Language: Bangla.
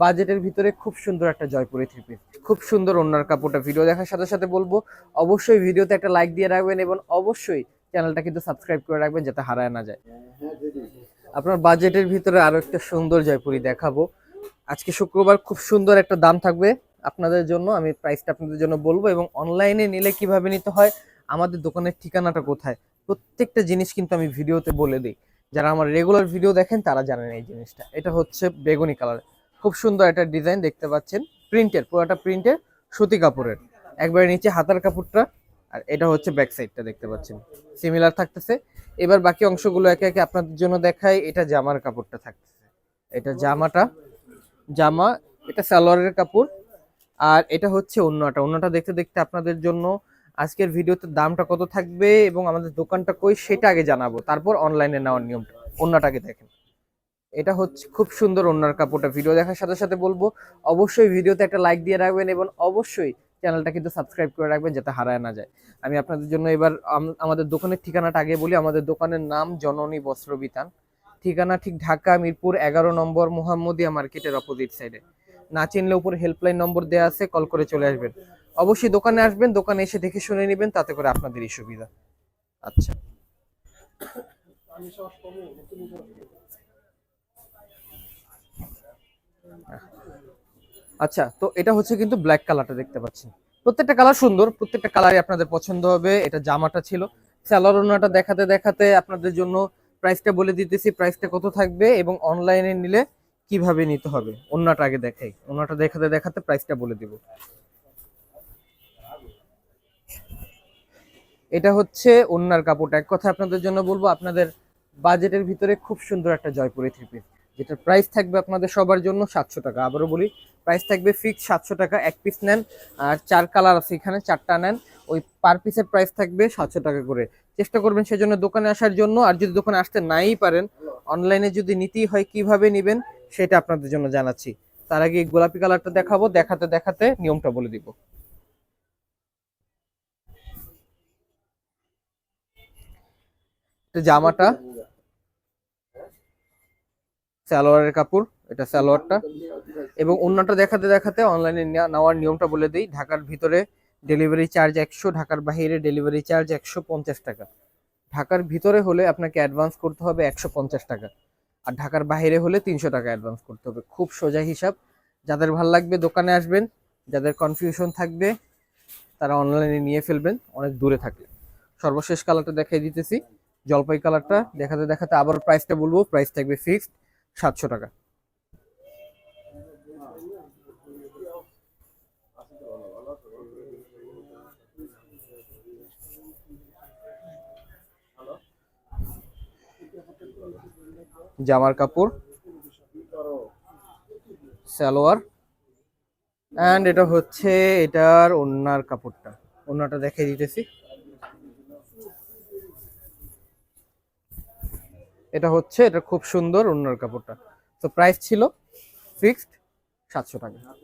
বাজেটের ভিতরে খুব সুন্দর একটা জয়পুরি থ্রি পিস খুব সুন্দর ওনার কাপড়টা। ভিডিও দেখার সাথে সাথে বলব, অবশ্যই ভিডিওতে একটা লাইক দিয়ে রাখবেন এবং অবশ্যই চ্যানেলটা কিন্তু সাবস্ক্রাইব করে রাখবেন যাতে হারায় না যায়। আপনার বাজেটের ভিতরে আরও একটা সুন্দর জয়পুরি দেখাবো। আজকে শুক্রবার খুব সুন্দর একটা দাম থাকবে আপনাদের জন্য। আমি প্রাইসটা আপনাদের জন্য বলব এবং অনলাইনে নিলে কীভাবে নিতে হয়, আমাদের দোকানের ঠিকানাটা কোথায়, প্রত্যেকটা জিনিস কিন্তু আমি ভিডিওতে বলে দিই। যারা আমার রেগুলার ভিডিও দেখেন তারা জানেন এই জিনিসটা। এটা হচ্ছে বেগুনি কালার খুব সুন্দর একটা ডিজাইন দেখতে পাচ্ছেন। প্রিন্টের, পুরোটা প্রিন্টের সুতি কাপড়ের। একবারে নিচে হাতার কাপড়টা আর এটা হচ্ছে ব্যাক সাইডটা দেখতে পাচ্ছেন। সিমিলার থাকতেছে। এবার বাকি অংশগুলো একে একে আপনাদের জন্য দেখাই। এটা জামার কাপড়টা থাকতেছে। এটা জামাটা, জামা, এটা সালোয়ারের কাপড়। আর এটা হচ্ছে অন্যটা অন্যটা দেখতে দেখতে আপনাদের জন্য আজকের ভিডিওতে দামটা কত থাকবে এবং আমাদের দোকানটা কই সেটা আগে জানাব। তারপর অনলাইনে নেওয়ার নিয়মটা। অন্যটাকে দেখেন। এটা হচ্ছে খুব সুন্দর ওনার কাপড়টা। ভিডিও দেখার সাথে সাথে বলব, অবশ্যই ভিডিওতে একটা লাইক দিয়ে রাখবেন এবং অবশ্যই চ্যানেলটা কিন্তু সাবস্ক্রাইব করে রাখবেন যাতে হারায় না যায়। আমি আপনাদের জন্য এবার আমাদের দোকানের ঠিকানাটা আগে বলি। আমাদের দোকানের নাম জননী বস্ত্র বিতান। ঠিকানা ঠিক ঢাকা, মিরপুর, এগারো নম্বর মোহাম্মদিয়া মার্কেটের অপোজিট সাইডে না চিনলে উপরে হেল্পলাইন নম্বর দেওয়া আছে কল করে চলে আসবেন। অবশ্যই দোকানে আসবেন, দোকানে এসে দেখে শুনে নেবেন, তাতে করে আপনাদেরই সুবিধা। আচ্ছা। আচ্ছা তো এটা হচ্ছে কিন্তু ব্ল্যাক কালারটা দেখতে পাচ্ছেন প্রত্যেকটা কালার সুন্দর, প্রত্যেকটা কালারই আপনাদের পছন্দ হবে, এটা জামাটা ছিল। স্যালোর ওনাটা দেখাতে দেখাতে আপনাদের জন্য প্রাইসটা বলে দিতেছি প্রাইসটা কত থাকবে এবং অনলাইনে নিলে কীভাবে নিতে হবে? অন্যটা আগে দেখাই। অন্যটা দেখাতে দেখাতে প্রাইসটা বলে দিব। এটা হচ্ছে ওন্নার কাপড় এক কথা আপনাদের জন্য বলব, আপনাদের বাজেটের ভিতরে খুব সুন্দর একটা জয়পুরি থ্রি পিস যেটার প্রাইস থাকবে আপনাদের সবার জন্য সাতশো টাকা। আবারও বলি প্রাইস থাকবে ফিক্স সাতশো টাকা, এক পিস নেন। আর চার কালার আছে এখানে, চারটা নেন। ওই পার পিসের প্রাইস থাকবে সাতশো টাকা করে। চেষ্টা করবেন সেজন্য দোকানে আসার জন্য। আর যদি দোকানে আসতে নাই পারেন অনলাইনে যদি নিতেই হয় কীভাবে নেবেন, সেটা আপনাদের জন্য জানাচ্ছি। তার আগে গোলাপি কালারটা দেখাবো, দেখাতে দেখাতে নিয়মটা বলে দিব। জামাটা সালোয়ারের কাপড়, এটা সালোয়ারটা। এবং অন্যটা দেখাতে দেখাতে অনলাইনে নেওয়ার নিয়মটা বলে দিই, ঢাকার ভিতরে ডেলিভারি চার্জ একশো, ঢাকার বাইরে ডেলিভারি চার্জ একশো পঞ্চাশ টাকা। ঢাকার ভিতরে হলে আপনাকে অ্যাডভান্স করতে হবে একশো পঞ্চাশ টাকা। আর ঢাকার বাইরে হলে তিনশো টাকা অ্যাডভান্স করতে হবে। খুব সোজা হিসাব। যাদের ভালো লাগবে দোকানে আসবেন, যাদের কনফিউশন থাকবে, তারা অনলাইনে নিয়ে ফেলবেন, অনেক দূরে থাকলে। সর্বশেষ কালারটা দেখাই দিতেছি। জলপাই কালারটা দেখাতে দেখাতে আবার প্রাইসটা বলব। প্রাইস থাকবে ফিক্সড সাতশো টাকা। জামার কাপড় সালোয়ার অ্যান্ড এটা হচ্ছে এটার ওন্নার কাপড়টা। ওন্নাটা দেখিয়ে দিতেছি। এটা হচ্ছে এটা খুব সুন্দর অন্যর কাপড়টা। তো প্রাইস ছিল ফিক্সড সাতশো টাকা।